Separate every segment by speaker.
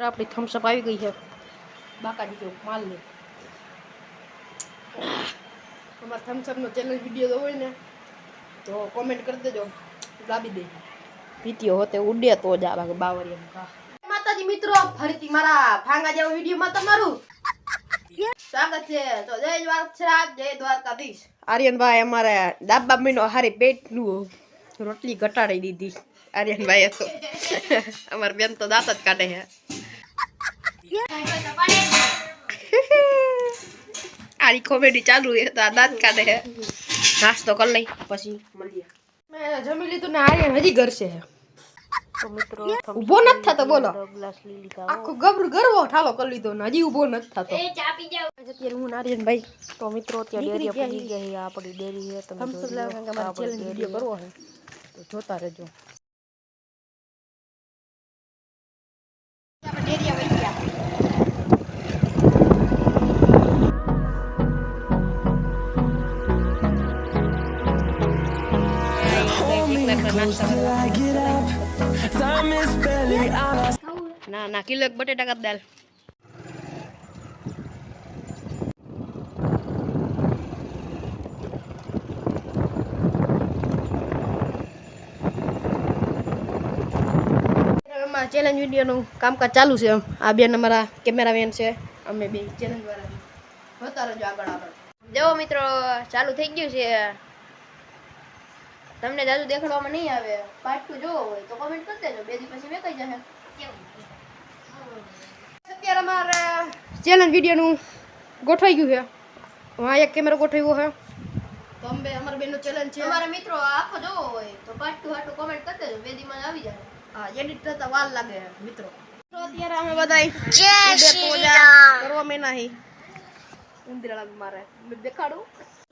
Speaker 1: મિત્રો આપણી થમ્સઅપ આવી ગઈ છે બાકાજી જેવું માલ લે અમારા થમ્સઅપનો ચેલેન્જ વીડિયો હોય ને તો કોમેન્ટ કરી દેજો લાવી દે પીતીઓ હોતે ઉડે તો જ આવે બાવરિયા માતાજી મિત્રો ફરીથી મારા ફાંગા જેવા વિડીયોમાં તમારું સ્વાગત છે તો જય દ્વારકા જય દ્વારકાધીશ આર્યનભાઈ અમારે ડાબા મહિનો હારી પેટનું રોટલી ઘટાડી દીધી. આર્યનભાઈએ તો અમારી બેન તો દાંત જ કાઢે છે. આરી કોમેડી ચાલુ છે તો આ દાંત કાઢે છે. નાસ્તો કરી લઈ પછી મળીએ. મેં જમી લીધું ને આર્યન હજી ઘર છે.
Speaker 2: તો મિત્રો
Speaker 1: ઊભો નથી થતો બોલો.
Speaker 2: ગ્લાસ
Speaker 1: આખો ગબરું ગરવો ઠાલો કરી લીધો ને હજી ઊભો નથી થતો. અત્યારે હું નારિયનભાઈ
Speaker 2: તો મિત્રો
Speaker 1: અત્યારે
Speaker 2: ડેરી પડી ગઈ આપણી ડેરી છે તમે જોઈ લો.
Speaker 1: ચેલેન્જ વિડિયો કરવો છે? તો જોતા રહેજો. ના ના કિલો એક બટેટા કાપ દાલ ચેલેન્જ વિડીયોનું કામકાજ ચાલુ છે. આ બેન અમારા કેમેરામેન છે. અમે બે ચેલેન્જ વાળા જોતા રહેજો આગળ આગળ. જેવો મિત્રો, ચાલુ થઈ ગયું છે. તમને જાજુ દેખાડવામાં નહીં આવે. પાર્ટ ટુ જોવો હોય તો કમેન્ટ કરી દેજો. બે દિવસ પછી વેકાઈ જશે. અત્યારે અમારે ચેલેન્જ વિડીયોનું ગોઠવાઈ ગયું છે. હા એક કેમેરો ગોઠવ્યો છે. તો અમે અમારા બેનનો ચેલેન્જ છે. અમારા મિત્રો આખો જોવો હોય તો પાર્ટ ટુ હાટુ કમેન્ટ કરી દેજો આવી જાય. હા એડિટ થતા વાર લાગે મિત્રો. અત્યારે અમે બધા કરવા મેં નહીં ઉંદરા મારે. દેખાડું.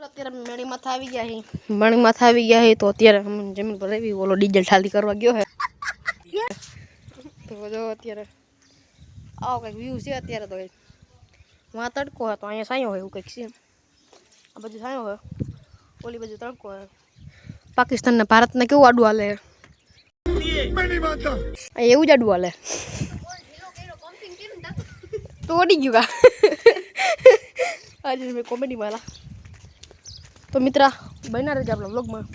Speaker 1: અત્યારે અમે માથા આવી ગયા હી. મણી માથા આવી ગયા હી તો અત્યારે જમીન પર આવી ઓલો ડીઝલ ઠાલી કરવા ગયો હે. તો જો અત્યારે આવો કંઈક વ્યૂ છે અત્યારે તો વાં તડકો હોય તો અહીંયા સાયો હોય એવું કંઈક છે. આ બધું સાયો હોય. ઓલી બાજુ તડકો હોય. પાકિસ્તાન ને ભારતને કેવું આડું હાલે? એવું જ આડું હાલે. તોડી ગયું કા આજે મેં કોમેડી મારા તો મિત્રા બના રહેજો આપણા બ્લોગમાં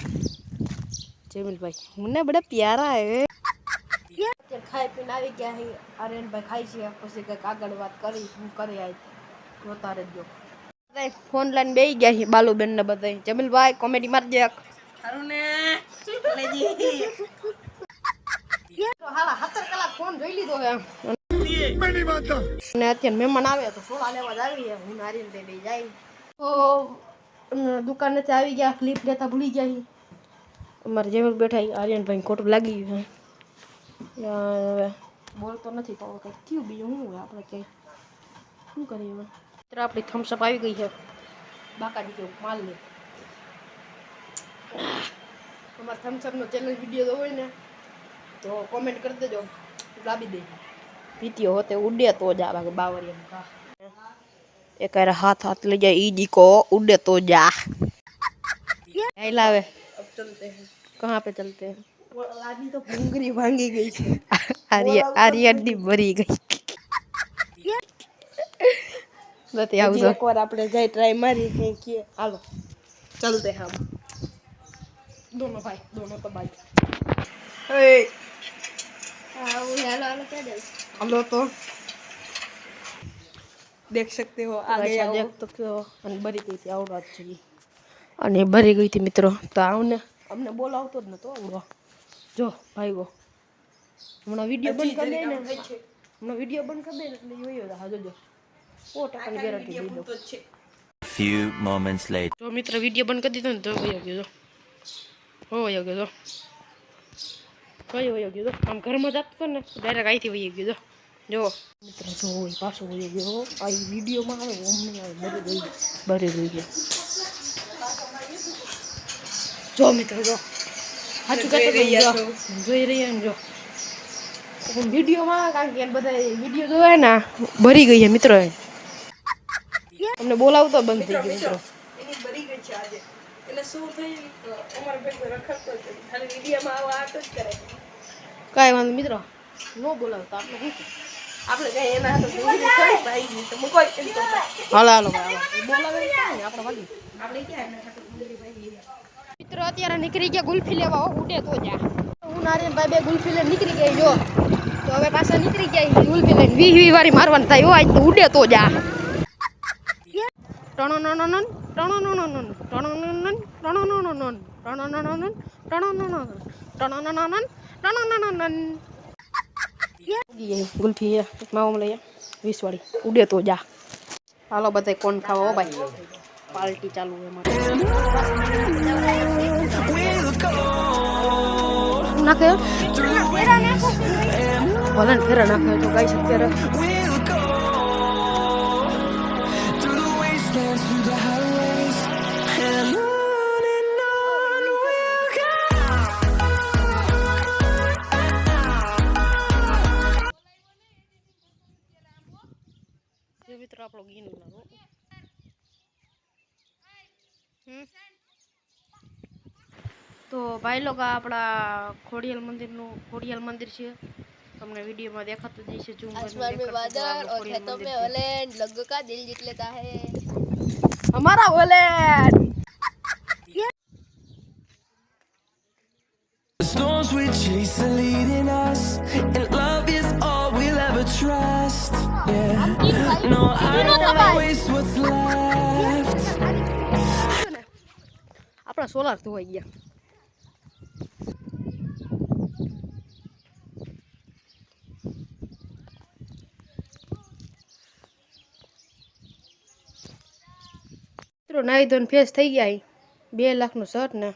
Speaker 1: જમીલભાઈ મને બડા પ્યારા હે. ખાઈ પીને આવી ગયા હી. આર્યનભાઈ ખાઈ છે પછી કંઈક આગળ વાત કરી હું કરી આવી જોતા રહેજો. બધા ફોન લઈને બેસી ગયા છે બાલુબેન ને બધા જમીલભાઈ કોમેડી મારી એક. તો હાલા સત્તર કલાક ફોન જોઈ લીધો છે અને અત્યારે મહેમાન આવે તો સોડા લેવા જ આવી હું દે બે જાય. તો દુકાનેથી આવી ગયા ક્લિપ લેતા ભૂલી ગયા અમારે જેમ બેઠા આર્યનભાઈ ખોટું લાગી ગયું હવે બોલતો નથી તો કંઈક થયું બીજું શું હોય આપણે કંઈ શું કરીએ હવે અત્યારે આપણી થમ્સઅપ આવી ગઈ છે બાકાજી જેવું માલ લે અમારા થમ્સઅપનો ચેલેન્જ વિડીયો હોય ને તો કોમેન્ટ કરી દેજો લાવી દે પીતીઓ હોતે ઉડે તો જ આવે બાવરિયા એ કરે હાથ હાથ લઈ જાય ઈ દીકો ઉડે તો જા આઈ લાવે अब चलते हैं कहाँ पे चलते हैं आदमी तो भूंगरी भांगी गई છે આર્ય આર્યની ભરી ગઈ નથી આવતો એકવાર આપણે જાય ટ્રાય મારી કઈ કે હાલો ચલતે હમ दोनों भाई दोनों तो भाई ए हेलो तो देख सकते हो आगे आओ देख सकते हो અને ભરી ગઈ હતી આવડો જ છે અને ભરી ગઈ હતી મિત્રો તો આવને અમને બોલાવતો જ નતો આવડો જો ભાઈઓ. હમણાં વીડિયો બંધ કરી દે ને. હમણાં વીડિયો બંધ કરી દે એટલે જોયો તો હા જોજો. સો ટકાની ગેરંટી દઈ દઉં.
Speaker 3: Few moments later.
Speaker 1: જો મિત્ર વીડિયો બંધ કરી દીધો ને તો વયો ગયો જો. હો વયો ગયો જો. કઈ વયો ગયો આમ ઘરમાં જતો હતો ને ડાયરેક્ટ અહીંથી વયો ગયો જો. જો. મિત્ર જો હોય પાછો વયો ગયો આ વિડીયોમાં આવે ઓમ નહીં આવે બરે ગઈ બરે ગઈ ગયો જો મિત્ર જો. સાચું કહેતો જોઈ રહ્યા જો. વિડીયોમાં કારણ કે બધા વીડિયો જોયા ને ભરી ગઈ છે મિત્રો તમને બોલાવતો બંધ થઈ ગયો મિત્રો.
Speaker 4: એની બરી ગઈ છે આજે. એટલે શું થયું અમારા ભેગો રખડતો ખાલી વિડીયોમાં આવો આટો જ કરે
Speaker 1: કાંઈ વાંધો મિત્રો. ન બોલાવતા આપણે શું?
Speaker 4: આપણે કઈ એના હાથે ડુંગળી થોડી પાઈ ગઈ તો મૂકો
Speaker 1: હાલો હાલો બોલાવે આપણે વાગી.
Speaker 4: આપણે ક્યાં એના હાથે
Speaker 1: મિત્રો અત્યારે નીકળી ગયા ગુલ્ફી લેવા ઉડે તો જા હું નારી ભાઈ બે ગુલફી લઈને નીકળી ગઈ જો તો હવે પાછા નીકળી ગયા ગુલફી લઈને વી વી વારી મારવાનું થાય હોય તો ઉડે તો જા ટણો નણો નન ટણો નણો નન ટણો નન ટણો નણો નન ટણો નણો નન ટણો નણો નન ટણો નણો નન ટણો નણો નન ગુલફી માવો લઈએ વીસ વાળી ઉડે તો જા હાલો બધા કોણ ખાવા ભાઈ પાર્ટી ચાલુ છે મારે. નાખે? ભલે ફેરા નાખે તો ગાઈ શકે તો ભાઈ લોકો આપણા ખોડિયાલ મંદિરનું ખોડિયાલ મંદિર છે. તમને વિડીયોમાં દેખાતું જ છે ઝૂમ
Speaker 2: કરીને બાદલ ઓર ખેતોં મે ઓલેન લગ્ગો કા દિલ જીત લેતા હે?
Speaker 1: હમારા ઓલેન!
Speaker 5: Storms we chase are leading us and love is all we'll ever trust. Yeah. No, I don't waste
Speaker 1: આપણા સોલાર ધોવાઈ ગયા. મિત્રો નાઈ ધોઈને ફેસ થઈ ગયા. બે લાખનો શર્ટ ને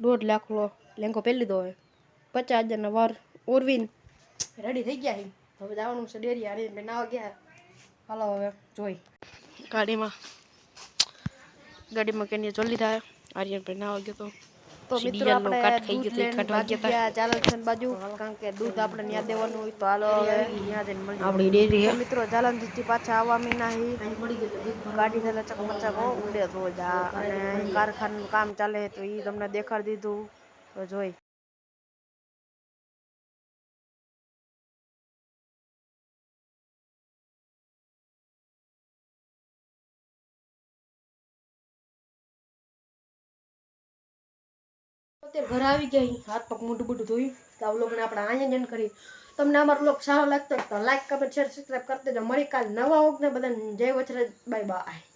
Speaker 1: દોઢ લાખનો લેંગો પહેરી લીધો હોય. પચાસ હજારના વાર ઓરવીન રેડી થઈ ગયા. હવે જવાનું છે ડેરી હારી મેં નાવા ગયા. હાલો હવે જોઈ. ગાડીમાં ગાડીમાં કેની જલ્દી થાય. આર્યનભાઈ ના વાગ્યો તો તો મિત્રો આપણે દૂધ લઈને બાજુ
Speaker 2: ગયા
Speaker 1: ચાલો છે બાજુ કારણ કે દૂધ આપણે ત્યાં દેવાનું હોય તો હાલો હવે
Speaker 2: ત્યાં જઈને મળી
Speaker 1: આપણી
Speaker 2: ડેરી
Speaker 1: હે. મિત્રો ચાલો જીતી પાછા આવવા મહિના હી ગાડી થયેલા ચકમચકો ઉડે તો આ. અને કારખાનું કામ ચાલે તો એ તમને દેખાડી દીધું. તો જોઈ. અત્યારે ઘરે આવી ગયા હાથ પગ મોઢું બધું ધોયું. તો અવલોકન આપણે અહીંયા જન કરી તમને અમારો લોક સારો લાગતો હોય તો લાઈક કમેન્ટ શેર સબસ્ક્રાઈબ કરते જો મળી કાલ નવા ઓગને બધાને જય વચરાજ. Bye bye